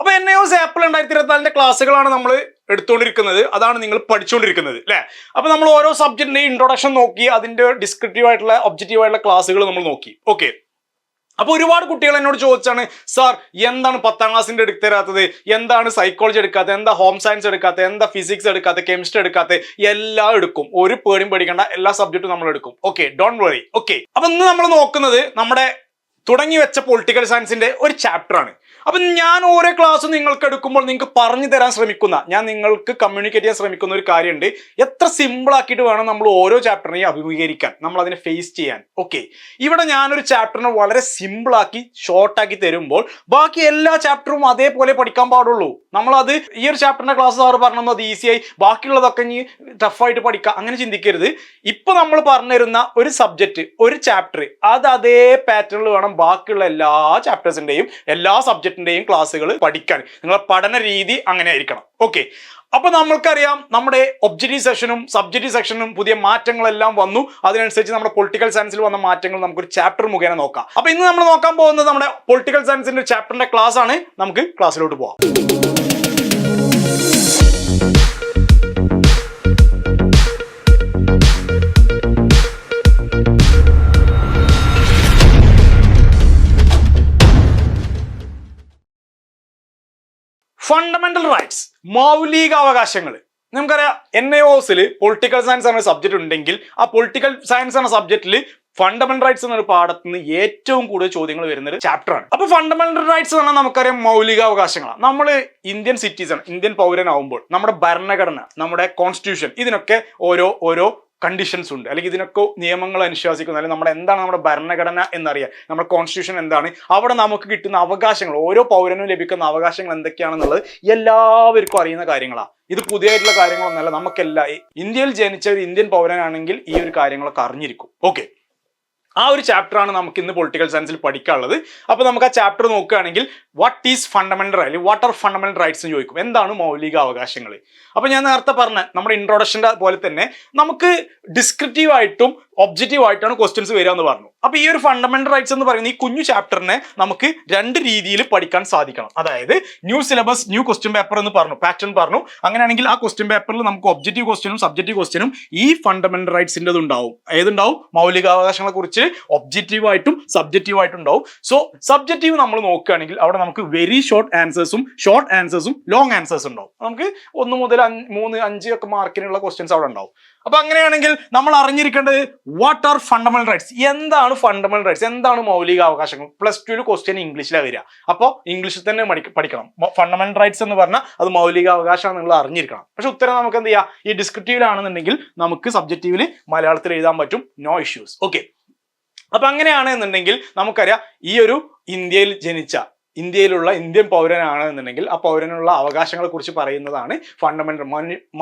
അപ്പൊ N I hose apple രണ്ടായിരത്തി ഇരുപത്തിനാലിന്റെ ക്ലാസ്സുകളാണ് നമ്മൾ എടുത്തുകൊണ്ടിരിക്കുന്നത്. അതാണ് നിങ്ങൾ പഠിച്ചുകൊണ്ടിരിക്കുന്നത് അല്ലേ അപ്പൊ നമ്മൾ ഓരോ സബ്ജക്റ്റിന്റെ ഇൻട്രൊഡക്ഷൻ നോക്കി അതിന്റെ ഡിസ്ക്രിപ്റ്റീവ് ആയിട്ടുള്ള ഒബ്ജക്റ്റീവ് ആയിട്ടുള്ള ക്ലാസ്സുകൾ നമ്മൾ നോക്കി. ഓക്കെ അപ്പൊ ഒരുപാട് കുട്ടികൾ എന്നോട് ചോദിച്ചാണ് സാർ എന്താണ് പത്താം ക്ലാസ്സിന്റെ എടുത്ത് എന്താണ് സൈക്കോളജി എടുക്കാത്തത്? എന്താ ഹോം സയൻസ് എടുക്കാത്തത്? എന്താ ഫിസിക്സ് എടുക്കാത്തത്? കെമിസ്ട്രി എടുക്കാത്ത എല്ലാം എടുക്കും. ഒരു പേടിയും പേടിക്കേണ്ട. എല്ലാ സബ്ജക്റ്റും നമ്മൾ എടുക്കും. ഓക്കെ ഡോണ്ട് വറി ഓക്കെ അപ്പൊ ഇന്ന് നമ്മൾ നോക്കുന്നത് നമ്മുടെ തുടങ്ങി വെച്ച പൊളിറ്റിക്കൽ സയൻസിന്റെ ഒരു ചാപ്റ്റർ ആണ്. അപ്പം ഞാൻ ഓരോ ക്ലാസ് നിങ്ങൾക്ക് എടുക്കുമ്പോൾ നിങ്ങൾക്ക് പറഞ്ഞു തരാൻ ശ്രമിക്കുന്ന ഞാൻ നിങ്ങൾക്ക് കമ്മ്യൂണിക്കേറ്റ് ചെയ്യാൻ ശ്രമിക്കുന്ന ഒരു കാര്യമുണ്ട്. എത്ര സിമ്പിൾ ആക്കിയിട്ട് വേണം നമ്മൾ ഓരോ ചാപ്റ്ററിനെയും അഭിമുഖീകരിക്കാൻ നമ്മൾ അതിനെ ഫേസ് ചെയ്യാൻ. ഓക്കെ ഇവിടെ ഞാനൊരു ചാപ്റ്ററിനെ വളരെ സിമ്പിൾ ആക്കി ഷോർട്ടാക്കി തരുമ്പോൾ ബാക്കി എല്ലാ ചാപ്റ്ററും അതേപോലെ പഠിക്കാൻ പാടുള്ളൂ. നമ്മളത് ഈ ഒരു ചാപ്റ്ററിന്റെ ക്ലാസ് സാറ് പറഞ്ഞു അത് ഈസിയായി ബാക്കിയുള്ളതൊക്കെ ഇനി ടഫായിട്ട് പഠിക്കുക അങ്ങനെ ചിന്തിക്കരുത്. ഇപ്പൊ നമ്മൾ പറഞ്ഞിരുന്ന ഒരു സബ്ജക്റ്റ് ഒരു ചാപ്റ്റർ അത് അതേ പാറ്റേണിൽ വേണം ബാക്കിയുള്ള എല്ലാ ചാപ്റ്റേഴ്സിന്റെയും എല്ലാ സബ്ജക്റ്റിന്റെയും ക്ലാസ്സുകൾ പഠിക്കാൻ. നിങ്ങളുടെ പഠന രീതി അങ്ങനെ ആയിരിക്കണം. ഓക്കെ അപ്പൊ നമ്മൾക്കറിയാം നമ്മുടെ ഒബ്ജക്റ്റീവ് സെക്ഷനും സബ്ജക്റ്റീവ് സെക്ഷനും പുതിയ മാറ്റങ്ങളെല്ലാം വന്നു. അതിനനുസരിച്ച് നമ്മുടെ പൊളിറ്റിക്കൽ സയൻസിൽ വന്ന മാറ്റങ്ങൾ നമുക്കൊരു ചാപ്റ്റർ മുഖേന നോക്കാം. അപ്പൊ ഇന്ന് നമ്മൾ നോക്കാൻ പോകുന്നത് നമ്മുടെ പൊളിറ്റിക്കൽ സയൻസിന്റെ ചാപ്റ്ററിന്റെ ക്ലാസ് ആണ്. നമുക്ക് ക്ലാസ്സിലോട്ട് പോവാം. ഫണ്ടമെന്റൽ റൈറ്റ്സ് മൗലിക അവകാശങ്ങൾ നമുക്കറിയാം എൻ എ ഒസിൽ പൊളിറ്റിക്കൽ സയൻസ് എന്ന സബ്ജക്റ്റ് ഉണ്ടെങ്കിൽ ആ പൊളിറ്റിക്കൽ സയൻസ് എന്ന സബ്ജക്റ്റിൽ ഫണ്ടമെന്റൽ റൈറ്റ്സ് എന്നൊരു പാഠത്ത് നിന്ന് ഏറ്റവും കൂടുതൽ ചോദ്യങ്ങൾ വരുന്ന ഒരു ചാപ്റ്ററാണ് അപ്പൊ ഫണ്ടമെന്റൽ റൈറ്റ്സ് എന്ന് പറഞ്ഞാൽ നമുക്കറിയാം മൗലികാവകാശങ്ങളാണ്. നമ്മൾ ഇന്ത്യൻ സിറ്റിസൺ ഇന്ത്യൻ പൗരനാവുമ്പോൾ നമ്മുടെ ഭരണഘടന നമ്മുടെ കോൺസ്റ്റിറ്റ്യൂഷൻ ഇതിനൊക്കെ ഓരോ ഓരോ കണ്ടീഷൻസ് ഉണ്ട്. അല്ലെങ്കിൽ ഇതിനൊക്കെ നിയമങ്ങൾ അനുശാസിക്കുന്നു. അല്ലെങ്കിൽ നമ്മുടെ എന്താണ് നമ്മുടെ ഭരണഘടന എന്നറിയാൻ നമ്മുടെ കോൺസ്റ്റിറ്റ്യൂഷൻ എന്താണ്. അവിടെ നമുക്ക് കിട്ടുന്ന അവകാശങ്ങൾ ഓരോ പൗരനും ലഭിക്കുന്ന അവകാശങ്ങൾ എന്തൊക്കെയാണെന്നുള്ളത് എല്ലാവർക്കും അറിയുന്ന കാര്യങ്ങളാണ്. ഇത് പുതിയതായിട്ടുള്ള കാര്യങ്ങളൊന്നല്ല. നമുക്കെല്ലാം ഇന്ത്യയിൽ ജനിച്ച ഒരു ഇന്ത്യൻ പൗരനാണെങ്കിൽ ഈ ഒരു കാര്യങ്ങളൊക്കെ അറിഞ്ഞിരിക്കും. ഓക്കെ ആ ഒരു ചാപ്റ്റർ ആണ് നമുക്ക് ഇന്ന് പൊളിറ്റിക്കൽ സയൻസിൽ പഠിക്കാനുള്ളത്. അപ്പോൾ നമുക്ക് ആ ചാപ്റ്റർ നോക്കുകയാണെങ്കിൽ വാട്ട് ഈസ് ഫണ്ടമെന്റൽ അല്ലെങ്കിൽ വാട്ട് ആർ ഫണ്ടമെന്റൽ റൈറ്റ്സ് എന്ന് ചോദിക്കും. എന്താണ് മൗലിക അവകാശങ്ങൾ അപ്പോൾ ഞാൻ നേരത്തെ പറഞ്ഞ നമ്മുടെ ഇൻട്രൊഡക്ഷന്റെ പോലെ തന്നെ നമുക്ക് ഡിസ്ക്രിപ്റ്റീവ് ആയിട്ടും ഒബ്ജക്റ്റീവ് ആയിട്ടാണ് ക്വസ്റ്റ്യൻസ് വരിക എന്ന് പറഞ്ഞു. അപ്പൊ ഈ ഒരു ഫണ്ടമെന്റൽ റൈറ്റ്സ് എന്ന് പറയുന്ന ഈ കുഞ്ഞു ചാപ്റ്ററിനെ നമുക്ക് രണ്ട് രീതിയിൽ പഠിക്കാൻ സാധിക്കണം. അതായത് new syllabus new question paper എന്ന് പറഞ്ഞു പാറ്റേൺ പറഞ്ഞു. അങ്ങനെയാണെങ്കിൽ ആ ക്വസ്റ്റ്യൻ പേപ്പറിൽ നമുക്ക് ഒബ്ജക്റ്റീവ് ക്വസ്റ്റ്യനും സബ്ജക്റ്റീവ് ക്വസ്റ്റ്യനും ഈ ഫണ്ടമെന്റൽ റൈറ്റ്സിന്റെ ഉണ്ടാവും. ഏതുണ്ടാവും? മൗലികാവകാശങ്ങളെ കുറിച്ച് ഒബ്ജക്റ്റീവ് ആയിട്ടും സബ്ജക്റ്റീവ് ആയിട്ടും ഉണ്ടാവും. സോ സബ്ജക്റ്റീവ് നമ്മൾ നോക്കുകയാണെങ്കിൽ അവിടെ നമുക്ക് വെരി ഷോർട്ട് ആൻസേഴ്സും ഷോർട്ട് ആൻസേഴ്സും ലോങ് ആൻസേഴ്സ് ഉണ്ടാവും. നമുക്ക് ഒന്ന് മുതൽ മൂന്ന് അഞ്ച് ഒക്കെ മാർക്കിനുള്ള ക്വസ്റ്റ്യൻസ് അവിടെ ഉണ്ടാവും. അപ്പൊ അങ്ങനെയാണെങ്കിൽ നമ്മൾ അറിഞ്ഞിരിക്കേണ്ടത് വാട്ട് ആർ ഫണ്ടമെന്റൽ റൈറ്റ്സ് എന്താണ് ഫണ്ടമെന്റൽ റൈറ്റ്സ് എന്താണ് മൗലിക അവകാശങ്ങൾ? പ്ലസ് ടുവിൽ ക്വസ്റ്റ്യൻ ഇംഗ്ലീഷിലാണ് വരിക. അപ്പോൾ ഇംഗ്ലീഷിൽ തന്നെ പഠിക്കണം. ഫണ്ടമെന്റൽ റൈറ്റ്സ് എന്ന് പറഞ്ഞാൽ അത് മൗലിക അവകാശമാണ് നിങ്ങൾ അറിഞ്ഞിരിക്കണം. പക്ഷെ ഉത്തരം നമുക്ക് എന്ത് ചെയ്യാം? ഈ ഡിസ്ക്രിപ്റ്റീവിലാണെന്നുണ്ടെങ്കിൽ നമുക്ക് സബ്ജക്റ്റീവിൽ മലയാളത്തിൽ എഴുതാൻ പറ്റും. നോ ഇഷ്യൂസ് ഓക്കെ അപ്പൊ അങ്ങനെയാണെന്നുണ്ടെങ്കിൽ നമുക്കറിയാം ഈ ഒരു ഇന്ത്യയിൽ ജനിച്ച ഇന്ത്യയിലുള്ള ഇന്ത്യൻ പൗരനാണ് എന്നുണ്ടെങ്കിൽ ആ പൗരനുള്ള അവകാശങ്ങളെ കുറിച്ച് പറയുന്നതാണ് ഫണ്ടമെന്റൽ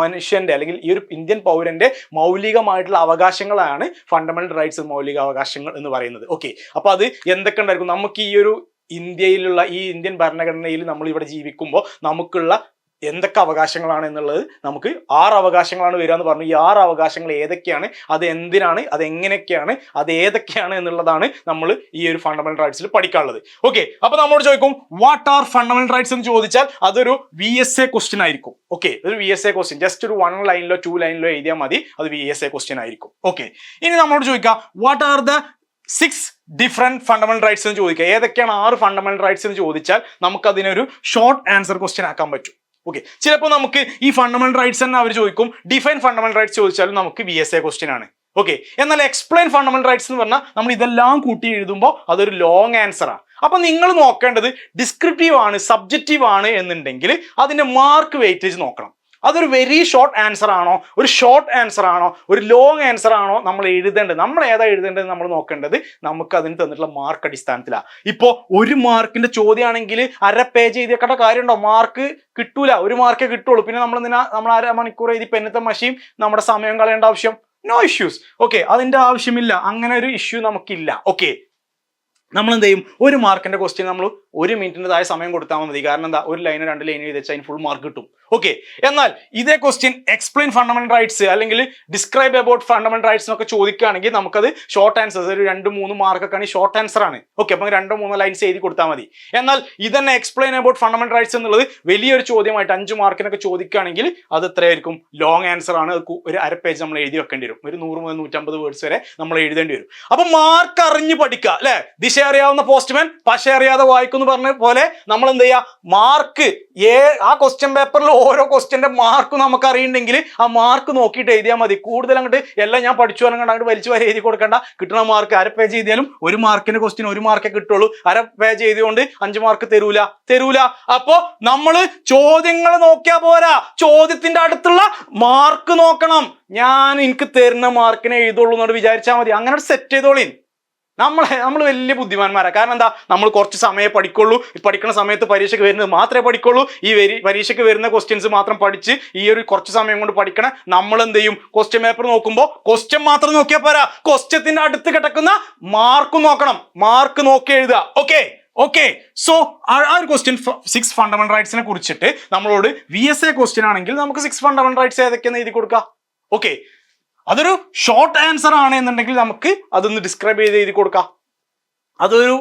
മനുഷ്യന്റെ അല്ലെങ്കിൽ ഈ ഒരു ഇന്ത്യൻ പൗരന്റെ മൗലികമായിട്ടുള്ള അവകാശങ്ങളാണ് ഫണ്ടമെന്റൽ റൈറ്റ്സ് മൗലിക അവകാശങ്ങൾ എന്ന് പറയുന്നത്. ഓക്കെ അപ്പൊ അത് എന്തൊക്കെ ഉണ്ടായിരിക്കും? നമുക്ക് ഈ ഒരു ഇന്ത്യയിലുള്ള ഈ ഇന്ത്യൻ ഭരണഘടനയിൽ നമ്മൾ ഇവിടെ ജീവിക്കുമ്പോൾ നമുക്കുള്ള എന്തൊക്കെ അവകാശങ്ങളാണ് എന്നുള്ളത് നമുക്ക് ആറ് അവകാശങ്ങളാണ് വരിക എന്ന് പറഞ്ഞു. ഈ ആറ് അവകാശങ്ങൾ ഏതൊക്കെയാണ്? അത് എന്തിനാണ്? അത് എങ്ങനെയൊക്കെയാണ്? അത് ഏതൊക്കെയാണ് എന്നുള്ളതാണ് നമ്മൾ ഈ ഒരു ഫണ്ടമെന്റൽ റൈറ്റ്സിൽ പഠിക്കാനുള്ളത്. ഓക്കെ അപ്പൊ നമ്മോട് ചോദിക്കും വാട്ട് ആർ ഫണ്ടമെന്റൽ റൈറ്റ്സ് എന്ന് ചോദിച്ചാൽ അതൊരു വി എസ് എ ക്വസ്റ്റ്യൻ ആയിരിക്കും. ഓക്കെ ഒരു V S A question just ഒരു വൺ ലൈനിലോ ടു ലൈനിലോ എഴുതിയാൽ മതി. അത് വി എസ് എ ക്വസ്റ്റ്യൻ ആയിരിക്കും. ഓക്കെ ഇനി നമ്മളോട് ചോദിക്കാം what are the six different fundamental rights എന്ന് ചോദിക്കുക ഏതൊക്കെയാണ് ആറ് ഫണ്ടമെന്റൽ റൈറ്റ്സ് എന്ന് ചോദിച്ചാൽ നമുക്ക് അതിനൊരു ഷോർട്ട് ആൻസർ ക്വസ്റ്റ്യൻ ആക്കാൻ പറ്റും. ഓക്കെ ചിലപ്പോൾ നമുക്ക് ഈ ഫണ്ടമെന്റൽ റൈറ്റ്സ് തന്നെ അവർ ചോദിക്കും. ഡിഫൈൻ ഫണ്ടമെന്റൽ റൈറ്റ്സ് ചോദിച്ചാലും നമുക്ക് വി എസ് എ ക്വസ്റ്റ്യൻ ആണ്. ഓക്കെ എന്നാൽ എക്സ്പ്ലെയിൻ ഫണ്ടമെന്റൽ റൈറ്റ്സ് എന്ന് പറഞ്ഞാൽ നമ്മൾ ഇതെല്ലാം കൂട്ടി എഴുതുമ്പോൾ അതൊരു ലോങ് ആൻസർ ആണ് അപ്പൊ നിങ്ങൾ നോക്കേണ്ടത് ഡിസ്ക്രിപ്റ്റീവ് ആണ് സബ്ജക്റ്റീവ് ആണ് എന്നുണ്ടെങ്കിൽ അതിന്റെ മാർക്ക് വെയിറ്റേജ് നോക്കണം. അതൊരു വെരി ഷോർട്ട് ആൻസർ ആണോ? ഒരു ഷോർട്ട് ആൻസർ ആണോ? ഒരു ലോങ് ആൻസർ ആണോ നമ്മൾ എഴുതേണ്ടത്? നമ്മൾ ഏതാ എഴുതേണ്ടത് നമ്മൾ നോക്കേണ്ടത്? നമുക്ക് അതിന് തന്നിട്ടുള്ള മാർക്ക് അടിസ്ഥാനത്തിലാണ് ഇപ്പോൾ ഒരു മാർക്കിന്റെ ചോദ്യമാണെങ്കിൽ അര പേജ് എഴുതിയേക്കേണ്ട കാര്യമുണ്ടോ? മാർക്ക് കിട്ടൂല. ഒരു മാർക്കേ കിട്ടുള്ളൂ. പിന്നെ നമ്മൾ എന്തിനാ? നമ്മൾ അര മണിക്കൂർ എഴുതി പെന്നത്തെ മഷിയും നമ്മുടെ സമയം കളയേണ്ട ആവശ്യം? നോ ഇഷ്യൂസ് ഓക്കെ അതിന്റെ ആവശ്യമില്ല. അങ്ങനെ ഒരു ഇഷ്യൂ നമുക്കില്ല. ഓക്കെ നമ്മൾ എന്ത് ചെയ്യും? ഒരു മാർക്കിന്റെ ക്വസ്റ്റ്യൻ നമ്മൾ ഒരു മിനിറ്റിന്റെതായ സമയം കൊടുത്താൽ മതി. കാരണം എന്താ? ഒരു ലൈനോ രണ്ട് ലൈനോ എഴുതി വെച്ചാൽ അതിന് ഫുൾ മാർക്ക് കിട്ടും. ഓക്കെ എന്നാൽ ഇതേ ക്വസ്റ്റ്യൻ എക്സ്പ്ലെയിൻ ഫണ്ടമെന്റൽ റൈറ്റ്സ് അല്ലെങ്കിൽ ഡിസ്ക്രൈബ് അബൌട്ട് ഫണ്ടമെന്റൽ റൈറ്റ്സ് എന്നൊക്കെ ചോദിക്കുകയാണെങ്കിൽ നമുക്കത് ഷോർട്ട് ആൻസേഴ്സ് ഒരു രണ്ട് മൂന്ന് മാർക്കൊക്കെ ആണെങ്കിൽ ഷോർട്ട് ആൻസർ ആണ്. ഓക്കെ അപ്പം രണ്ടോ മൂന്നോ ലൈൻസ് എഴുതി കൊടുത്താൽ മതി. എന്നാൽ ഇതന്നെ എക്സ്പ്ലെയിൻ അബൌട്ട് ഫണ്ടമെന്റൽ റൈറ്റ്സ് എന്നുള്ളത് വലിയൊരു ചോദ്യമായിട്ട് അഞ്ച് മാർക്കിനൊക്കെ ചോദിക്കുകയാണെങ്കിൽ അത് എത്രയായിരിക്കും? ലോങ് ആൻസർ ആണ്. ഒരു അര പേജ് നമ്മൾ എഴുതി വെക്കേണ്ടി വരും. ഒരു നൂറ് മുതൽ നൂറ്റമ്പത് വേർഡ്സ് വരെ നമ്മൾ എഴുതേണ്ടി വരും. അപ്പം മാർക്ക് അറിഞ്ഞ് പഠിക്കുക അല്ലേ? ദിശ അറിയാവുന്ന പോസ്റ്റ്മാൻ പശ അറിയാതെ വായിക്കുന്നു പറഞ്ഞ പോലെ നമ്മൾ എന്ത് ചെയ്യുക മാർക്ക് ഏ ആ ക്വസ്റ്റ്യൻ പേപ്പറിൽ ഓരോ ക്വസ്റ്റ്യന്റെ മാർക്ക് നമുക്ക് അറിയണ്ടെങ്കിൽ ആ മാർക്ക് നോക്കിയിട്ട് എഴുതിയാൽ മതി. കൂടുതൽ അങ്ങോട്ട് എല്ലാം ഞാൻ പഠിച്ചു പറഞ്ഞാൽ അങ്ങോട്ട് വലിച്ചു വരെ എഴുതി കൊടുക്കേണ്ട. കിട്ടുന്ന മാർക്ക് അര പേജ് എഴുതിയാലും ഒരു മാർക്കിന് ക്വസ്റ്റ്യൻ ഒരു മാർക്കേ കിട്ടുള്ളൂ. അര പേജ് എഴുതിയോണ്ട് അഞ്ച് മാർക്ക് തരൂല. തരൂല. അപ്പോ നമ്മൾ ചോദ്യങ്ങൾ നോക്കിയാൽ പോരാ. ചോദ്യത്തിന്റെ അടുത്തുള്ള മാർക്ക് നോക്കണം. ഞാൻ എനിക്ക് തരുന്ന മാർക്കിനെ എഴുതുള്ളൂ എന്നോട് വിചാരിച്ചാൽ മതി. അങ്ങനെ സെറ്റ് ചെയ്തോളീൻ. നമ്മളെ നമ്മൾ വലിയ ബുദ്ധിമാന്മാരാണ് കാരണം എന്താ? നമ്മൾ കുറച്ച് സമയം പഠിക്കുള്ളൂ. പഠിക്കുന്ന സമയത്ത് പരീക്ഷയ്ക്ക് വരുന്നത് മാത്രമേ പഠിക്കുള്ളൂ. ഈ വരി പരീക്ഷയ്ക്ക് വരുന്ന ക്വസ്റ്റ്യൻസ് മാത്രം പഠിച്ച് ഈ ഒരു കുറച്ച് സമയം കൊണ്ട് പഠിക്കണ നമ്മൾ എന്ത് ചെയ്യും? ക്വസ്റ്റ്യൻ പേപ്പർ നോക്കുമ്പോൾ ക്വസ്റ്റ്യൻ മാത്രം നോക്കിയാൽ പോരാ. ക്വസ്റ്റ്യത്തിന്റെ അടുത്ത് കിടക്കുന്ന മാർക്ക് നോക്കണം. മാർക്ക് നോക്കി എഴുതുക. ഓക്കെ ഓക്കെ സോ ആ ഒരു ക്വസ്റ്റ്യൻ സിക്സ് ഫണ്ടമെന്റൽ റൈറ്റ്സിനെ കുറിച്ചിട്ട് നമ്മളോട് വി എസ് എ ക്വസ്റ്റ്യൻ ആണെങ്കിൽ നമുക്ക് സിക്സ് ഫണ്ടമെന്റൽ റൈറ്റ്സ് ഏതൊക്കെയാണ് എഴുതി കൊടുക്കാം. ഓക്കെ അതൊരു ഷോർട്ട് ആൻസർ ആണ് എന്നുണ്ടെങ്കിൽ നമുക്ക് അതൊന്ന് ഡിസ്ക്രൈബ് ചെയ്ത് എഴുതി കൊടുക്കാം. അതൊരു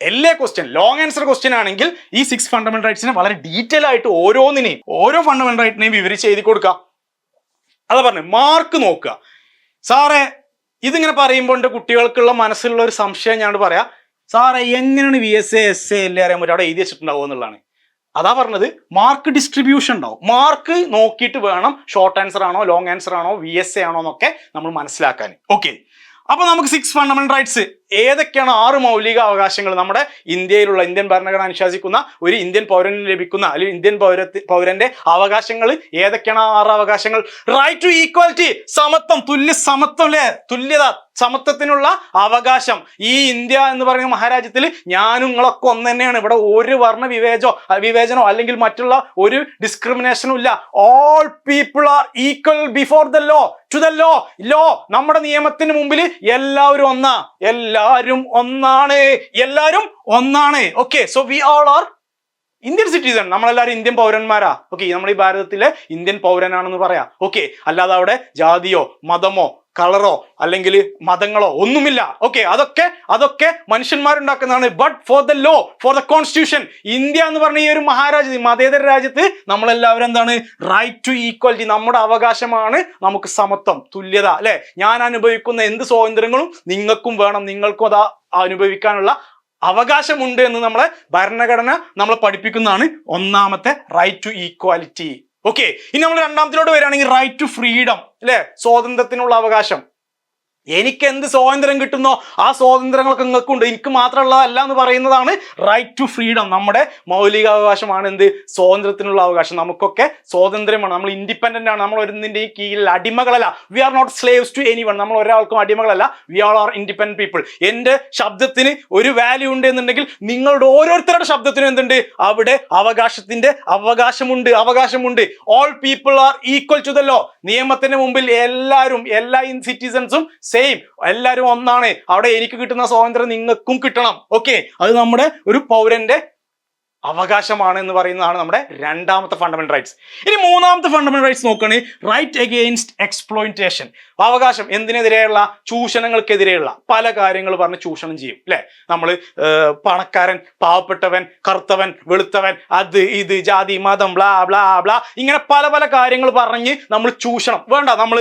എല്ലാ ക്വസ്റ്റ്യൻ ലോങ് ആൻസർ ക്വസ്റ്റ്യൻ ആണെങ്കിൽ ഈ സിക്സ് ഫണ്ടമെന്റൽ റൈറ്റ്സിനെ വളരെ ഡീറ്റെയിൽ ആയിട്ട് ഓരോന്നിനെയും ഓരോ ഫണ്ടമെന്റൽ റൈറ്റിനെയും വിവരിച്ച് എഴുതി കൊടുക്കുക അതാ പറഞ്ഞു മാർക്ക് നോക്കുക. സാറേ ഇതിങ്ങനെ പറയുമ്പോൾ കുട്ടികൾക്കുള്ള മനസ്സിലുള്ള ഒരു സംശയം ഞാൻ പറയാം. സാറേ എങ്ങനെയാണ് V S A S A അവിടെ എഴുതി വെച്ചിട്ടുണ്ടാവുക എന്നുള്ളതാണ്. അതാ പറഞ്ഞത് മാർക്ക് ഡിസ്ട്രിബ്യൂഷൻ ഉണ്ടാവും. മാർക്ക് നോക്കിയിട്ട് വേണം ഷോർട്ട് ആൻസർ ആണോ ലോങ് ആൻസർ ആണോ വി എസ് എ ആണോ എന്നൊക്കെ നമ്മൾ മനസ്സിലാക്കാൻ. ഓക്കെ അപ്പൊ നമുക്ക് സിക്സ് ഫണ്ടമെന്റൽ റൈറ്റ്സ് ഏതൊക്കെയാണ് ആറ് മൗലിക അവകാശങ്ങൾ നമ്മുടെ ഇന്ത്യയിലുള്ള ഇന്ത്യൻ ഭരണഘടന അനുശാസിക്കുന്ന ഒരു ഇന്ത്യൻ പൗരന് ലഭിക്കുന്ന അല്ലെങ്കിൽ ഇന്ത്യൻ പൗരത്തി പൗരന്റെ അവകാശങ്ങൾ ഏതൊക്കെയാണ് ആറ് അവകാശങ്ങൾ? റൈറ്റ് ടു ഈക്വാലിറ്റി സമത്വം. തുല്യ സമത്വം അല്ലേ? തുല്യത. സമത്വത്തിനുള്ള അവകാശം. ഈ ഇന്ത്യ എന്ന് പറയുന്ന മഹാരാജ്യത്തിൽ ഞാനും നിങ്ങളൊക്കെ ഒന്ന് തന്നെയാണ്. ഇവിടെ ഒരു വർണ വിവേചോ വിവേചനോ അല്ലെങ്കിൽ മറ്റുള്ള ഒരു ഡിസ്ക്രിമിനേഷനും ഇല്ല. All people are equal before the law to the law law നമ്മുടെ നിയമത്തിന് മുമ്പിൽ എല്ലാവരും ഒന്നാ. എല്ലാവരും ഒന്നാണ്. എല്ലാവരും ഒന്നാണ്. Okay so we all are Indian citizen നമ്മളെല്ലാവരും ഇന്ത്യൻ പൗരന്മാരാ. ഓക്കെ നമ്മൾ ഈ ഭാരതത്തിലെ ഇന്ത്യൻ പൗരനാണെന്ന് പറയാം. ഓക്കെ അല്ലാതെ അവിടെ ജാതിയോ മതമോ കളറോ അല്ലെങ്കിൽ മതങ്ങളോ ഒന്നുമില്ല. ഓക്കെ അതൊക്കെ അതൊക്കെ മനുഷ്യന്മാരുണ്ടാക്കുന്നതാണ്. But for the law for the constitution India എന്ന് പറഞ്ഞ ഈ ഒരു മഹാരാജ്യത്ത് മതേതര രാജ്യത്ത് നമ്മളെല്ലാവരും എന്താണ്? റൈറ്റ് ടു ഈക്വാലിറ്റി നമ്മുടെ അവകാശമാണ് നമുക്ക് സമത്വം തുല്യത അല്ലെ? ഞാൻ അനുഭവിക്കുന്ന എന്ത് സ്വാതന്ത്ര്യങ്ങളും നിങ്ങൾക്കും വേണം നിങ്ങൾക്കും അത് അനുഭവിക്കാനുള്ള അവകാശമുണ്ട് എന്ന് നമ്മളെ ഭരണഘടന നമ്മളെ പഠിപ്പിക്കുന്നതാണ് ഒന്നാമത്തെ റൈറ്റ് ടു ഈക്വാലിറ്റി ഓക്കെ ഇനി നമ്മൾ രണ്ടാമത്തിലോട്ട് വരികയാണെങ്കിൽ റൈറ്റ് ടു ഫ്രീഡം അല്ലെ? സ്വാതന്ത്ര്യത്തിനുള്ള അവകാശം. എനിക്ക് എന്ത് സ്വാതന്ത്ര്യം കിട്ടുന്നോ ആ സ്വാതന്ത്ര്യങ്ങളൊക്കെ നിങ്ങൾക്കുണ്ട്. എനിക്ക് മാത്രമുള്ളതല്ല എന്ന് പറയുന്നതാണ് റൈറ്റ് ടു ഫ്രീഡം നമ്മുടെ മൗലികാവകാശമാണ് എന്ത്? സ്വാതന്ത്ര്യത്തിനുള്ള അവകാശം. നമുക്കൊക്കെ സ്വാതന്ത്ര്യമാണ്. നമ്മൾ ഇൻഡിപെൻഡന്റ് ആണ്. നമ്മൾ ഒരുന്നിന്റെ കീഴിൽ അടിമകളല്ല. We are not slaves to any one നമ്മൾ ഒരാൾക്കും അടിമകളല്ല. We all are independent people എന്റെ ശബ്ദത്തിന് ഒരു വാല്യൂ ഉണ്ട് എന്നുണ്ടെങ്കിൽ നിങ്ങളുടെ ഓരോരുത്തരുടെ ശബ്ദത്തിനും എന്തുണ്ട്? അവിടെ അവകാശത്തിന്റെ അവകാശമുണ്ട്. അവകാശമുണ്ട്. All people are equal to the law നിയമത്തിന് മുമ്പിൽ എല്ലാവരും എല്ലാ ഇൻ സിറ്റിസൺസും സെയിം എല്ലാവരും ഒന്നാണ്. അവിടെ എനിക്ക് കിട്ടുന്ന സ്വാതന്ത്ര്യം നിങ്ങൾക്കും കിട്ടണം. ഓക്കെ അത് നമ്മുടെ ഒരു പൗരന്റെ അവകാശമാണ് എന്ന് പറയുന്നതാണ് നമ്മുടെ രണ്ടാമത്തെ ഫണ്ടമെന്റൽ റൈറ്റ്സ് ഇനി മൂന്നാമത്തെ ഫണ്ടമെന്റൽ റൈറ്റ്സ് നോക്കുകയാണെങ്കിൽ റൈറ്റ് അഗെയിൻസ്റ്റ് എക്സ്പ്ലോയിറ്റേഷൻ അവകാശം എന്തിനെതിരെയുള്ള? ചൂഷണങ്ങൾക്കെതിരെയുള്ള. പല കാര്യങ്ങൾ പറഞ്ഞ് ചൂഷണം ചെയ്യും അല്ലെ നമ്മൾ പണക്കാരൻ പാവപ്പെട്ടവൻ കറുത്തവൻ വെളുത്തവൻ അത് ഇത് ജാതി മതം ബ്ലാ ബ്ലാ ബ്ലാ ഇങ്ങനെ പല പല കാര്യങ്ങൾ പറഞ്ഞ് നമ്മൾ ചൂഷണം. വേണ്ട നമ്മൾ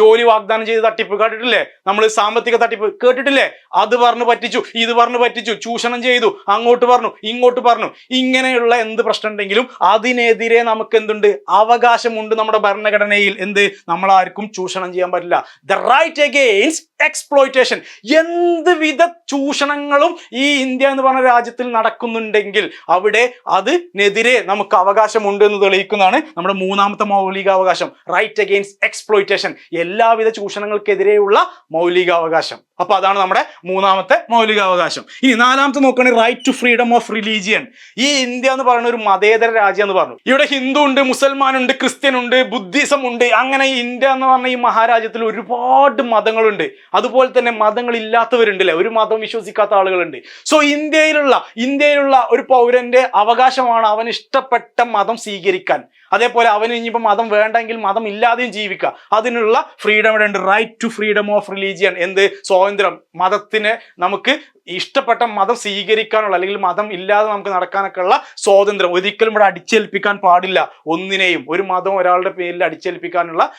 ജോലി വാഗ്ദാനം ചെയ്ത് തട്ടിപ്പ് കേട്ടിട്ടില്ലേ? നമ്മൾ സാമ്പത്തിക തട്ടിപ്പ് കേട്ടിട്ടില്ലേ? അത് പറഞ്ഞു പറ്റിച്ചു ഇത് പറഞ്ഞു പറ്റിച്ചു ചൂഷണം ചെയ്തു അങ്ങോട്ട് പറഞ്ഞു ഇങ്ങോട്ട് പറഞ്ഞു. ഇങ്ങനെയുള്ള എന്ത് പ്രശ്നം ഉണ്ടെങ്കിലും അതിനെതിരെ നമുക്ക് എന്തുണ്ട് അവകാശമുണ്ട് നമ്മുടെ ഭരണഘടനയിൽ. എന്ത്? നമ്മൾ ആർക്കും ചൂഷണം ചെയ്യാൻ പറ്റില്ല. ദ റൈറ്റ് അഗെയിൻസ്റ്റ് എക്സ്പ്ലോയിറ്റേഷൻ എന്ത് വിധ ചൂഷണങ്ങളും ഈ ഇന്ത്യ എന്ന് പറഞ്ഞ രാജ്യത്തിൽ നടക്കുന്നുണ്ടെങ്കിൽ അവിടെ അതിനെതിരെ നമുക്ക് അവകാശമുണ്ട് എന്ന് തെളിയിക്കുന്നതാണ് നമ്മുടെ മൂന്നാമത്തെ മൗലികാവകാശം. റൈറ്റ് അഗെയിൻസ്റ്റ് എക്സ്പ്ലോയിറ്റേഷൻ എല്ലാവിധ ചൂഷണങ്ങൾക്കെതിരെയുള്ള മൗലികാവകാശം. അപ്പൊ അതാണ് നമ്മുടെ മൂന്നാമത്തെ മൗലികാവകാശം. ഇനി നാലാമത്തെ നോക്കുകയാണെങ്കിൽ right to freedom of religion ഈ ഇന്ത്യ എന്ന് പറയുന്ന ഒരു മതേതര രാജ്യം എന്ന് പറഞ്ഞു. ഇവിടെ ഹിന്ദു ഉണ്ട് മുസൽമാൻ ഉണ്ട് ക്രിസ്ത്യൻ ഉണ്ട് ബുദ്ധിസം ഉണ്ട്. അങ്ങനെ ഇന്ത്യ എന്ന് പറഞ്ഞ ഈ മഹാരാജ്യത്തിൽ ഒരുപാട് മതങ്ങളുണ്ട്. അതുപോലെ തന്നെ മതങ്ങൾ ഇല്ലാത്തവരുണ്ട് ഒരു മതം വിശ്വസിക്കാത്ത ആളുകളുണ്ട്. സോ ഇന്ത്യയിലുള്ള ഇന്ത്യയിലുള്ള ഒരു പൗരന്റെ അവകാശമാണ് അവൻ ഇഷ്ടപ്പെട്ട മതം സ്വീകരിക്കാൻ. അതേപോലെ അവന് ഇനിയിപ്പോൾ മതം വേണ്ടെങ്കിൽ മതം ഇല്ലാതെയും ജീവിക്കുക. അതിനുള്ള ഫ്രീഡം ഇവിടെ ഉണ്ട്. Right to freedom of religion എന്ത്? സ്വാതന്ത്ര്യം. മതത്തിന് നമുക്ക് ഇഷ്ടപ്പെട്ട മതം സ്വീകരിക്കാനുള്ള അല്ലെങ്കിൽ മതം ഇല്ലാതെ നമുക്ക് നടക്കാനൊക്കെ ഉള്ള സ്വാതന്ത്ര്യം. ഒരിക്കലും ഇവിടെ അടിച്ചേൽപ്പിക്കാൻ പാടില്ല. ഒന്നിനെയും ഒരു മതം ഒരാളുടെ പേരിൽ അടിച്ചേൽപ്പിക്കാനുള്ള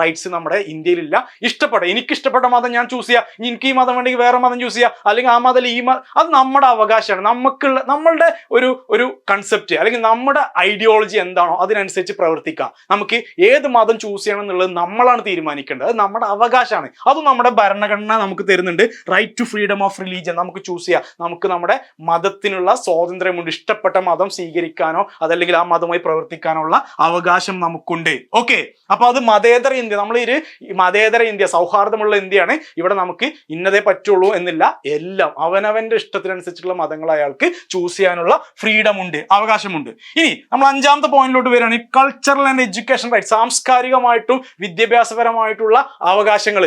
റൈറ്റ്സ് നമ്മുടെ ഇന്ത്യയിലില്ല. ഇഷ്ടപ്പെട്ട എനിക്ക് ഇഷ്ടപ്പെട്ട മതം ഞാൻ ചൂസ് ചെയ്യാം. എനിക്ക് ഈ മതം വേണമെങ്കിൽ വേറെ മതം ചൂസ് ചെയ്യാം. അല്ലെങ്കിൽ ആ മതം ഈ മതം അത് നമ്മുടെ അവകാശമാണ്. നമുക്കുള്ള നമ്മളുടെ ഒരു ഒരു കൺസെപ്റ്റ് അല്ലെങ്കിൽ നമ്മുടെ ഐഡിയോളജി എന്താണോ അതിനനുസരിച്ച് പ്രവർത്തിക്കാം. നമുക്ക് ഏത് മതം ചൂസ് ചെയ്യണം എന്നുള്ളത് നമ്മളാണ് തീരുമാനിക്കേണ്ടത്. അത് നമ്മുടെ അവകാശമാണ്. അത് നമ്മുടെ ഭരണഘടന നമുക്ക് തരുന്നുണ്ട്. Right to freedom of religion നമുക്ക് ചൂസ് ചെയ്യാം. നമുക്ക് നമ്മുടെ മതത്തിനുള്ള സ്വാതന്ത്ര്യമുണ്ട് ഇഷ്ടപ്പെട്ട മതം സ്വീകരിക്കാനോ അതല്ലെങ്കിൽ ആ മതമായി പ്രവർത്തിക്കാനോ ഉള്ള അവകാശം നമുക്കുണ്ട്. ഓക്കെ അപ്പൊ അത് മതേതര ഇന്ത്യ. നമ്മൾ ഒരു മതേതര ഇന്ത്യ സൗഹാർദ്ദമുള്ള ഇന്ത്യയാണ്. ഇവിടെ നമുക്ക് ഇന്നതേ പറ്റുള്ളൂ എന്നില്ല. എല്ലാം അവനവന്റെ ഇഷ്ടത്തിനനുസരിച്ചുള്ള മതങ്ങൾ അയാൾക്ക് ചൂസ് ചെയ്യാനുള്ള ഫ്രീഡം ഉണ്ട് അവകാശമുണ്ട്. ഇനി നമ്മൾ അഞ്ചാമത്തെ പോയിന്റിലോട്ട് വരികയാണെങ്കിൽ കൾച്ചറൽ ആൻഡ് എഡ്യൂക്കേഷൻ റൈറ്റ് സാംസ്കാരികമായിട്ടും വിദ്യാഭ്യാസപരമായിട്ടുള്ള അവകാശങ്ങൾ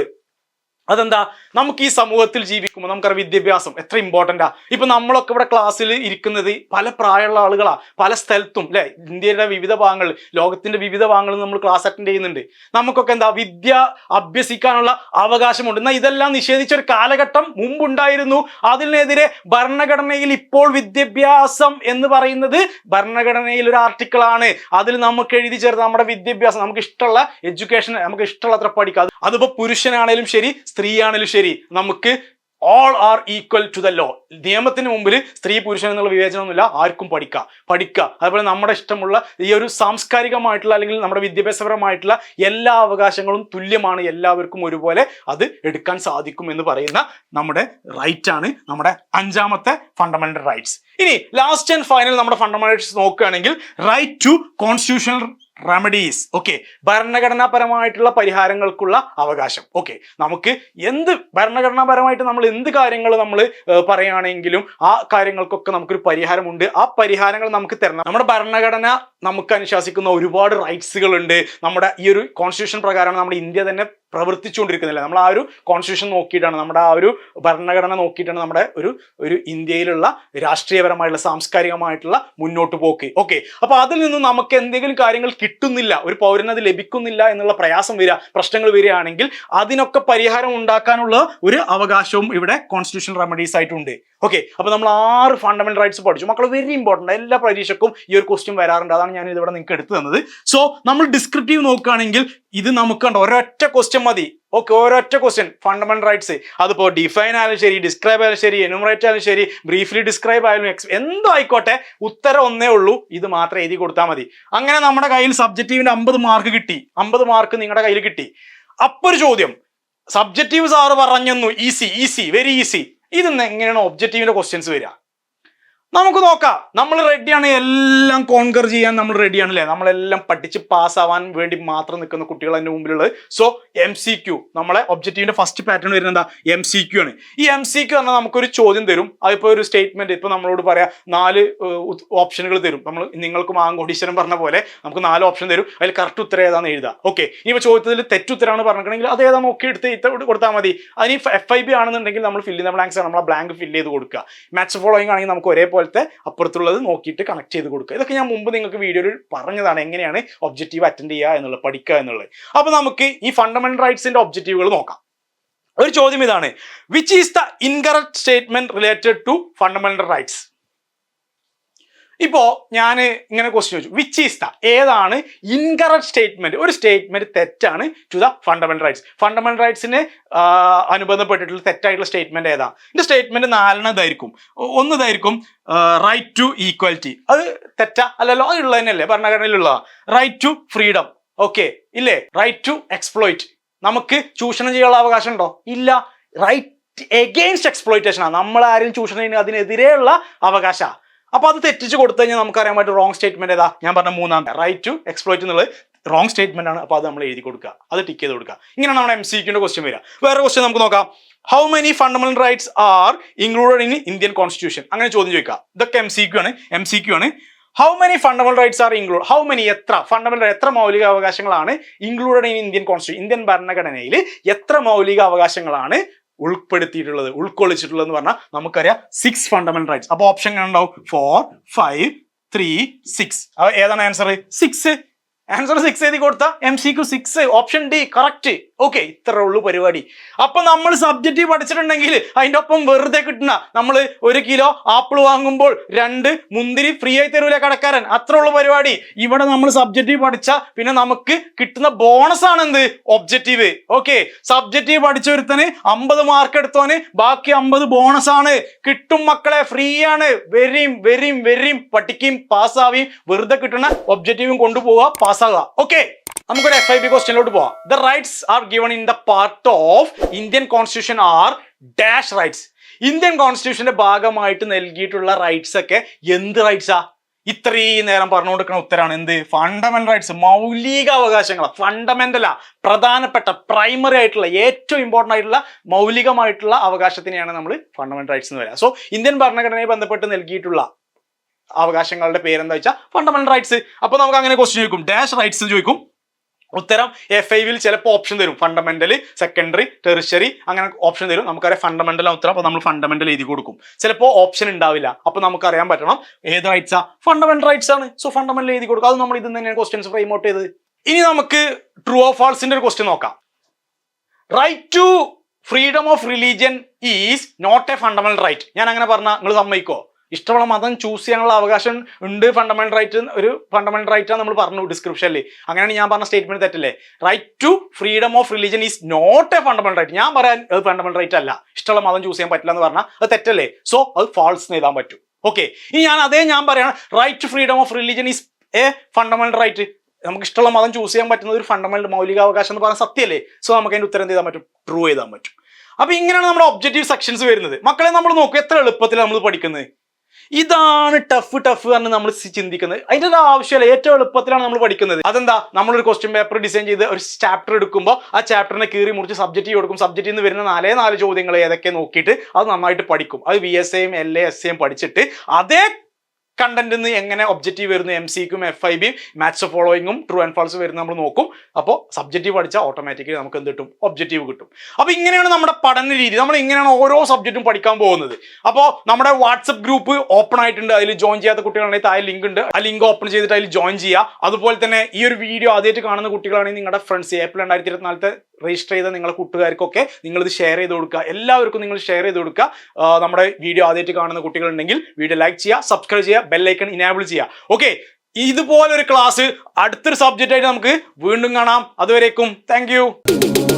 അതെന്താ? നമുക്ക് ഈ സമൂഹത്തിൽ ജീവിക്കുമ്പോൾ നമുക്കറിയാം വിദ്യാഭ്യാസം എത്ര ഇമ്പോർട്ടന്റാ ഇപ്പം നമ്മളൊക്കെ ഇവിടെ ക്ലാസ്സിൽ ഇരിക്കുന്നത് പല പ്രായമുള്ള ആളുകളാ. പല സ്ഥലത്തും അല്ലേ ഇന്ത്യയുടെ വിവിധ ഭാഗങ്ങളിൽ ലോകത്തിന്റെ വിവിധ ഭാഗങ്ങളിൽ നമ്മൾ ക്ലാസ് അറ്റൻഡ് ചെയ്യുന്നുണ്ട്. നമുക്കൊക്കെ എന്താ? വിദ്യ അഭ്യസിക്കാനുള്ള അവകാശമുണ്ട്. എന്നാൽ ഇതെല്ലാം നിഷേധിച്ച ഒരു കാലഘട്ടം മുമ്പുണ്ടായിരുന്നു. അതിനെതിരെ ഭരണഘടനയിൽ ഇപ്പോൾ വിദ്യാഭ്യാസം എന്ന് പറയുന്നത് ഭരണഘടനയിൽ ഒരു ആർട്ടിക്കിളാണ് അതിൽ നമുക്ക് എഴുതി ചേർത്ത് നമ്മുടെ വിദ്യാഭ്യാസം നമുക്ക് ഇഷ്ടമുള്ള എഡ്യൂക്കേഷൻ നമുക്ക് ഇഷ്ടമുള്ള അത്ര പഠിക്കാം. അതിപ്പോൾ അതിപ്പോ പുരുഷനാണേലും ശരി സ്ത്രീയാണേലും ശരി നമുക്ക് all are equal to the law നിയമത്തിന് മുമ്പിൽ സ്ത്രീ പുരുഷൻ എന്നുള്ള വിവേചനമൊന്നുമില്ല ആർക്കും പഠിക്കാം. പഠിക്കുക അതുപോലെ നമ്മുടെ ഇഷ്ടമുള്ള ഈ ഒരു സാംസ്കാരികമായിട്ടുള്ള അല്ലെങ്കിൽ നമ്മുടെ വിദ്യാഭ്യാസപരമായിട്ടുള്ള എല്ലാ അവകാശങ്ങളും തുല്യമാണ് എല്ലാവർക്കും ഒരുപോലെ അത് എടുക്കാൻ സാധിക്കും എന്ന് പറയുന്ന നമ്മുടെ റൈറ്റ് ആണ് നമ്മുടെ അഞ്ചാമത്തെ ഫണ്ടമെന്റൽ റൈറ്റ്സ് ഇനി ലാസ്റ്റ് ആൻഡ് ഫൈനൽ നമ്മുടെ ഫണ്ടമെന്റൽ റൈറ്റ്സ് നോക്കുകയാണെങ്കിൽ right to constitutional remedies okay ഭരണഘടനാപരമായിട്ടുള്ള പരിഹാരങ്ങൾക്കുള്ള അവകാശം. ഓക്കെ നമുക്ക് എന്ത് ഭരണഘടനാപരമായിട്ട് നമ്മൾ എന്ത് കാര്യങ്ങൾ നമ്മൾ പറയുകയാണെങ്കിലും ആ കാര്യങ്ങൾക്കൊക്കെ നമുക്കൊരു പരിഹാരമുണ്ട്. ആ പരിഹാരങ്ങൾ നമുക്ക് തരണം. നമ്മുടെ ഭരണഘടന നമുക്ക് അനുശാസിക്കുന്ന ഒരുപാട് റൈറ്റ്സുകളുണ്ട് നമ്മുടെ ഈ ഒരു കോൺസ്റ്റിറ്റ്യൂഷൻ പ്രകാരമാണ് നമ്മുടെ ഇന്ത്യ തന്നെ പ്രവർത്തിച്ചുകൊണ്ടിരിക്കുന്നില്ല. നമ്മൾ ആ ഒരു കോൺസ്റ്റിറ്റ്യൂഷൻ നോക്കിയിട്ടാണ് നമ്മുടെ ആ ഒരു ഭരണഘടന നോക്കിയിട്ടാണ് നമ്മുടെ ഒരു ഒരു ഇന്ത്യയിലുള്ള രാഷ്ട്രീയപരമായിട്ടുള്ള സാംസ്കാരികമായിട്ടുള്ള മുന്നോട്ട് പോക്ക്. ഓക്കെ അപ്പോൾ അതിൽ നിന്നും നമുക്ക് എന്തെങ്കിലും കാര്യങ്ങൾ കിട്ടുന്നില്ല ഒരു പൗരന് അത് ലഭിക്കുന്നില്ല എന്നുള്ള പ്രയാസം വരിക പ്രശ്നങ്ങൾ വരികയാണെങ്കിൽ അതിനൊക്കെ പരിഹാരം ഉണ്ടാക്കാനുള്ള ഒരു അവകാശവും ഇവിടെ കോൺസ്റ്റിറ്റ്യൂഷൻ റെമഡീസ് ആയിട്ടുണ്ട്. ഓക്കെ അപ്പോൾ നമ്മൾ ആറ് ഫണ്ടമെന്റൽ റൈറ്റ്സ് പഠിച്ചു. മക്കൾ വെരി ഇമ്പോർട്ടന്റ് എല്ലാ പരീക്ഷക്കും ഈ ഒരു ക്വസ്റ്റ്യൻ വരാറുണ്ട്. അതാണ് ഞാൻ ഇതിവിടെ നിങ്ങൾക്ക് എടുത്തു തന്നത്. സോ നമ്മൾ ഡിസ്ക്രിപ്റ്റീവ് നോക്കുകയാണെങ്കിൽ ഇത് നമുക്ക് കണ്ടോ ഒരൊറ്റ ക്വസ്റ്റ്യൻ മതി. ഓക്കെ ഒരൊറ്റ ക്വസ്റ്റ്യൻ ഫണ്ടമെന്റൽ റൈറ്റ്സ് അതിപ്പോ ഡിഫൈൻ ആയാലും ശരി ഡിസ്ക്രൈബ് ആയാലും ശരി എനുമറേറ്റ് ആയാലും ശരി ബ്രീഫ്ലി ഡിസ്ക്രൈബ് ആയാലും എക്സ് എന്തോ ആയിക്കോട്ടെ ഉത്തരം ഒന്നേ ഉള്ളൂ. ഇത് മാത്രം എഴുതി കൊടുത്താൽ മതി. അങ്ങനെ നമ്മുടെ കയ്യിൽ സബ്ജക്റ്റീവിന്റെ അമ്പത് മാർക്ക് കിട്ടി. അമ്പത് മാർക്ക് നിങ്ങളുടെ കയ്യിൽ കിട്ടി. അപ്പൊ ഒരു ചോദ്യം. സബ്ജക്റ്റീവ് സാറ് പറഞ്ഞു ഈസി ഈസി വെരി ഈസി ഇതെന്ന് എങ്ങനെയാണ് ഒബ്ജക്റ്റീവിന്റെ ക്വസ്റ്റ്യൻസ് വരിക? നമുക്ക് നോക്കാം. നമ്മൾ റെഡിയാണ് എല്ലാം കോൺകർ ചെയ്യാൻ നമ്മൾ റെഡിയാണ് അല്ലേ നമ്മളെല്ലാം പഠിച്ച് പാസ്സാവാൻ വേണ്ടി മാത്രം നിൽക്കുന്ന കുട്ടികൾ എന്റെ മുമ്പിലുള്ളത്. സോ എം സി ക്യു നമ്മളെ ഒബ്ജക്റ്റീവിന്റെ ഫസ്റ്റ് പാറ്റേൺ വരുന്നത് എന്താ? എം സി ക്യു ആണ്. ഈ എം സി ക്യു പറഞ്ഞാൽ നമുക്കൊരു ചോദ്യം തരും. അതിപ്പോൾ ഒരു സ്റ്റേറ്റ്മെന്റ് ഇപ്പോൾ നമ്മളോട് പറയാം നാല് ഓപ്ഷനുകൾ തരും. നമ്മൾ നിങ്ങൾക്ക് മാങ്കോടീശ്വരൻ പറഞ്ഞ പോലെ നമുക്ക് നാല് ഓപ്ഷൻ തരും. അതിൽ കറക്റ്റ് ഉത്തരം ഏതാണെന്ന് എഴുതാം ഓക്കെ ഇനിയിപ്പോൾ ചോദ്യത്തിൽ തെറ്റുത്തരാണ് പറഞ്ഞിട്ടുണ്ടെങ്കിൽ അത് ഏതാ നോക്കി എടുത്ത് ഇത്ത കൊടുത്താൽ മതി. അതിന് എഫ് ഐ ബി ആണെന്നുണ്ടെങ്കിൽ നമ്മൾ ഫില്ല് ചെയ്യുന്ന ബ്ലാങ്ക്സ് നമ്മൾ ബ്ലാങ്ക് ഫില്ല് ചെയ്ത് കൊടുക്കുക. മാച്ച് ഫോളോയിങ് ആണെങ്കിൽ നമുക്ക് ഒരേപോലത്തെ അപ്പുറത്തുള്ളത് നോക്കിയിട്ട് കണക്ട് ചെയ്ത് കൊടുക്കുക. ഇതൊക്കെ ഞാൻ മുമ്പ് നിങ്ങൾക്ക് വീഡിയോയിൽ പറഞ്ഞതാണ് എങ്ങനെയാണ് ഒബ്ജക്റ്റീവ് അറ്റൻഡ് ചെയ്യുക എന്നുള്ളത് പഠിക്കുക എന്നുള്ളത്. അപ്പോൾ നമുക്ക് ഈ ഫണ്ടമെന്റൽ റൈറ്റ്സിന്റെ ഒബ്ജക്റ്റീവുകൾ നോക്കാം. ഒരു ചോദ്യം ഇതാണ്. Which is the incorrect statement related to fundamental rights ഇപ്പോ ഞാൻ ഇങ്ങനെ ക്വസ്റ്റ്യൻ ചോദിച്ചു. വിച്ച് ഈസ് ദ ഏതാണ് ഇൻകറക്റ്റ് സ്റ്റേറ്റ്മെന്റ് ഒരു സ്റ്റേറ്റ്മെന്റ് തെറ്റാണ് to the fundamental rights fundamental റൈറ്റ്സിന് അനുബന്ധപ്പെട്ടിട്ടുള്ള തെറ്റായിട്ടുള്ള സ്റ്റേറ്റ്മെന്റ് ഏതാ? ഇതിന്റെ സ്റ്റേറ്റ്മെന്റ് നാലെണ്ണം ഇതായിരിക്കും ഒ- ഒന്ന് ഇതായിരിക്കും റൈറ്റ് ടു ഈക്വാലിറ്റി അത് തെറ്റാ? അല്ലല്ലോ അത് തന്നെയല്ലേ ഭരണഘടനയിലുള്ള റൈറ്റ് ടു ഫ്രീഡം ഓക്കെ ഇല്ലേ? റൈറ്റ് ടു എക്സ്പ്ലോയിറ്റ് നമുക്ക് ചൂഷണം ചെയ്യാനുള്ള അവകാശം ഉണ്ടോ? ഇല്ല. റൈറ്റ് എഗെയിൻസ്റ്റ് എക്സ്പ്ലോയിറ്റേഷൻ ആണ് നമ്മൾ ആരും ചൂഷണം ചെയ്യുന്നത് അതിനെതിരെയുള്ള അവകാശ. അപ്പൊ അത് തെറ്റിച്ച് കൊടുത്തു കഴിഞ്ഞാൽ നമുക്കറിയാൻ പറ്റും റോങ് സ്റ്റേറ്റ്മെന്റ് ഏതാ? ഞാൻ പറഞ്ഞ മൂന്നാം റൈറ്റ് ടു എക്സ്പ്ലോയിറ്റ് എന്നുള്ളത് റോങ് സ്റ്റേറ്റ്മെന്റ് ആണ്. അപ്പോൾ അത് നമ്മൾ എഴുതി കൊടുക്കുക. അത് ടിക്ക് ചെയ്ത് കൊടുക്കുക. ഇങ്ങനെയാണ് നമ്മുടെ എം സി ക്യൂന്റെ ക്വസ്റ്റ്യൻ വരിക. വേറെ ക്വസ്റ്റ്യൻ നമുക്ക് നോക്കാം. How many fundamental rights are included in Indian constitution അങ്ങനെ ചോദ്യം ചോദിക്കുക. ഇതൊക്കെ എം സി ക്യൂ ആണ്. എം സി ക്യൂ ആണ്. How many fundamental rights are include how many എത്ര ഫണ്ടമെന്റൽ എത്ര മൗലിക അവകാശങ്ങളാണ് included in Indian constitution Indian ഭരണഘടനയിൽ എത്ര മൗലിക അവകാശങ്ങളാണ് ഉൾപ്പെടുത്തിയിട്ടുള്ളത് ഉൾക്കൊള്ളിച്ചിട്ടുള്ളത് എന്ന് പറഞ്ഞാൽ നമുക്കറിയാം സിക്സ് ഫണ്ടമെന്റൽ റൈറ്റ്സ് അപ്പോൾ ഓപ്ഷൻ ഉണ്ടാവും ഫോർ ഫൈവ് ത്രീ സിക്സ് ഏതാണ് ആൻസർ സിക്സ് ആൻസർ സിക്സ് എഴുതി കൊടുത്ത M C Q six option D correct okay ഇത്ര ഉള്ളൂ പരിപാടി. അപ്പൊ നമ്മൾ സബ്ജക്റ്റ് പഠിച്ചിട്ടുണ്ടെങ്കിൽ അതിന്റെ ഒപ്പം വെറുതെ കിട്ടുന്ന നമ്മൾ ഒരു കിലോ ആപ്പിൾ വാങ്ങുമ്പോൾ രണ്ട് മുന്തിരി ഫ്രീ ആയി തരൂല കടക്കാരൻ. അത്ര ഉള്ളൂ പരിപാടി. ഇവിടെ നമ്മൾ സബ്ജക്റ്റ് പഠിച്ച പിന്നെ നമുക്ക് കിട്ടുന്ന ബോണസ് ആണ് എന്ത്? ഒബ്ജക്റ്റീവ് ഓക്കെ സബ്ജക്റ്റീവ് പഠിച്ചൊരുത്തന് അമ്പത് മാർക്ക് എടുത്തോന് ബാക്കി അമ്പത് ബോണസ് ആണ്. കിട്ടും മക്കളെ ഫ്രീ ആണ്. വെരിയും വെരിയും വെരിയും പഠിക്കുകയും പാസ്സാവുകയും വെറുതെ കിട്ടുന്ന ഒബ്ജക്റ്റീവും കൊണ്ടുപോവുക പാസ്സാവുക ഓക്കെ നമുക്കൊരു എഫ് ഐ ബി ക്വസ്റ്റ്യനിലോട്ട് പോവാം. The rights are given in the part of Indian constitution are dash rights Indian കോൺസ്റ്റിറ്റ്യൂഷന്റെ ഭാഗമായിട്ട് നൽകിയിട്ടുള്ള റൈറ്റ്സ് ഒക്കെ എന്ത് റൈറ്റ്സാ ഇത്രയും നേരം പറഞ്ഞു കൊടുക്കുന്ന ഉത്തരമാണ് എന്ത്? ഫണ്ടമെന്റൽ റൈറ്റ്സ് മൗലിക അവകാശങ്ങൾ ഫണ്ടമെന്റലാ പ്രധാനപ്പെട്ട പ്രൈമറി ആയിട്ടുള്ള ഏറ്റവും ഇമ്പോർട്ടന്റ് ആയിട്ടുള്ള മൗലികമായിട്ടുള്ള അവകാശത്തിനെയാണ് നമ്മൾ ഫണ്ടമെന്റൽ റൈറ്റ്സ് എന്ന് പറയുക. സോ ഇന്ത്യൻ ഭരണഘടനയെ ബന്ധപ്പെട്ട് നൽകിയിട്ടുള്ള അവകാശങ്ങളുടെ പേരെന്താ വെച്ചാൽ ഫണ്ടമെന്റൽ റൈറ്റ്സ് അപ്പൊ നമുക്ക് അങ്ങനെ ക്വസ്റ്റ്യൻ ചോദിക്കും. ഡാഷ് റൈറ്റ്സ് ചോദിക്കും. ഉത്തരം എഫ് ഐ വിൽ ചിലപ്പോൾ ഓപ്ഷൻ തരും. ഫണ്ടമെന്റൽ സെക്കൻഡറി ടെറിഷറി അങ്ങനെ ഓപ്ഷൻ തരും. നമുക്കറിയാം ഫണ്ടമെന്റൽ ഉത്തരം അപ്പോൾ നമ്മൾ ഫണ്ടമെന്റൽ എഴുതി കൊടുക്കും. ചിലപ്പോൾ ഓപ്ഷൻ ഉണ്ടാവില്ല. അപ്പോൾ നമുക്കറിയാൻ പറ്റണം ഏത് റൈറ്റ്സാ ഫണ്ടമെന്റൽ റൈറ്റ്സ് ആണ്. സോ ഫണ്ടമെന്റൽ എഴുതി കൊടുക്കുക അത് നമ്മൾ ഇത് തന്നെയാണ് ക്വസ്റ്റ്യൻസ് ഫ്രെയിം ഔട്ട് ചെയ്തത്. ഇനി നമുക്ക് ട്രൂ ഓഫ് ഫാൾസിന്റെ ഒരു ക്വസ്റ്റ്യൻ നോക്കാം. Right to freedom of religion is not a fundamental right ഞാൻ അങ്ങനെ പറഞ്ഞാൽ നിങ്ങൾ സമ്മതിക്കോ? ഇഷ്ടമുള്ള മതം ചൂസ് ചെയ്യാനുള്ള അവകാശം ഉണ്ട് ഫണ്ടമെന്റൽ റൈറ്റ് ഒരു ഫണ്ടമെന്റൽ റൈറ്റ് നമ്മൾ പറഞ്ഞു ഡിസ്ക്രിപ്ഷനിൽ അങ്ങനെയാണ് ഞാൻ പറഞ്ഞ സ്റ്റേറ്റ്മെന്റ് തെറ്റല്ലേ? Right to freedom of religion is not a fundamental right ഞാൻ പറയാൻ അത് ഫണ്ടമെന്റൽ റൈറ്റ് അല്ല. ഇഷ്ടമുള്ള മതം ചൂസ് ചെയ്യാൻ പറ്റില്ല എന്ന് പറഞ്ഞാൽ അത് തെറ്റല്ലേ? സോ അത് ഫാൾസ് എഴുതാൻ പറ്റും. ഓക്കെ ഇനി ഞാൻ അതേ ഞാൻ പറയണം right to freedom of religion is a fundamental right നമുക്ക് ഇഷ്ടമുള്ള മതം ചൂസ് ചെയ്യാൻ പറ്റുന്ന ഒരു ഫണ്ടമെന്റൽ മൗലികാവകാശം എന്ന് പറഞ്ഞാൽ സത്യല്ലേ? സോ നമുക്ക് അതിന്റെ ഉത്തരം എന്ത് പറ്റും? ട്രൂ ചെയ്താൻ പറ്റും. അപ്പൊ ഇങ്ങനെയാണ് നമ്മുടെ ഒബ്ജക്റ്റീവ് സെക്ഷൻസ് വരുന്നത്. മക്കളെ നമ്മൾ നോക്കും എത്ര എളുപ്പത്തിൽ നമ്മൾ പഠിക്കുന്നത്? ഇതാണ് ടഫ് ടഫ് എന്ന് നമ്മൾ ചിന്തിക്കുന്നത്. അതിന്റെ ഒരു ആവശ്യമില്ല. ഏറ്റവും എളുപ്പത്തിലാണ് നമ്മൾ പഠിക്കുന്നത്. അതെന്താ? നമ്മളൊരു ക്വസ്റ്റ്യൻ പേപ്പർ ഡിസൈൻ ചെയ്ത് ഒരു ചാപ്റ്റർ എടുക്കുമ്പോൾ ആ ചാപ്റ്ററിനെ കീറി മുറിച്ച് സബ്ജക്റ്റ് കൊടുക്കും. സബ്ജക്റ്റിൽ നിന്ന് വരുന്ന നാലേ നാല് ചോദ്യങ്ങൾ ഏതൊക്കെ നോക്കിയിട്ട് അത് നന്നായിട്ട് പഠിക്കും. അത് വി എസ് എയും എൽ എ എസ് എയും പഠിച്ചിട്ട് അതേ കണ്ടന്റ് നിന്ന് എങ്ങനെ ഒബ്ജക്റ്റീവ് വരുന്നു എം സിക്കും എഫ് ഐ ബിയും മാത്സ് ഫോളോയിങ്ങും ട്രൂ ആൻഡ് ഫാൾസ് വരുന്ന നമ്മൾ നോക്കും. അപ്പോൾ സബ്ജക്റ്റീവ് പഠിച്ചാൽ ഓട്ടോമാറ്റിക്കലി നമുക്ക് എന്ത് കിട്ടും? ഒബ്ജക്റ്റീവ് കിട്ടും. അപ്പോൾ ഇങ്ങനെയാണ് നമ്മുടെ പഠന രീതി. നമ്മൾ ഇങ്ങനെയാണ് ഓരോ സബ്ജക്റ്റും പഠിക്കാൻ പോകുന്നത്. അപ്പോൾ നമ്മുടെ വാട്സപ്പ് ഗ്രൂപ്പ് ഓപ്പൺ ആയിട്ടുണ്ട്. അതിൽ ജോയിൻ ചെയ്യാത്ത കുട്ടികളാണെങ്കിൽ ആ ലിങ്ക് ഉണ്ട്. ആ ലിങ്ക് ഓപ്പൺ ചെയ്തിട്ട് അതിൽ ജോയിൻ ചെയ്യുക. അതുപോലെ തന്നെ ഈ ഒരു വീഡിയോ ആദ്യമായിട്ട് കാണുന്ന കുട്ടികളാണെങ്കിൽ നിങ്ങളുടെ ഫ്രണ്ട്സ് ഏപ്രിൽ രണ്ടായിരത്തി ഇരുപത്തിനാലത്തെ രജിസ്റ്റർ ചെയ്ത നിങ്ങളുടെ കൂട്ടുകാർക്കൊക്കെ നിങ്ങളിത് ഷെയർ ചെയ്ത് കൊടുക്കുക. എല്ലാവർക്കും നിങ്ങൾ ഷെയർ ചെയ്ത് കൊടുക്കുക. നമ്മുടെ വീഡിയോ ആദ്യമായിട്ട് കാണുന്ന കുട്ടികളുണ്ടെങ്കിൽ വീഡിയോ ലൈക്ക് ചെയ്യുക സബ്സ്ക്രൈബ് ചെയ്യുക ബെല്ലൈക്കൺ ഇനാബിൾ ചെയ്യുക. ഓക്കെ ഇതുപോലൊരു ക്ലാസ് അടുത്തൊരു സബ്ജക്റ്റ് ആയിട്ട് നമുക്ക് വീണ്ടും കാണാം. അതുവരേക്കും താങ്ക്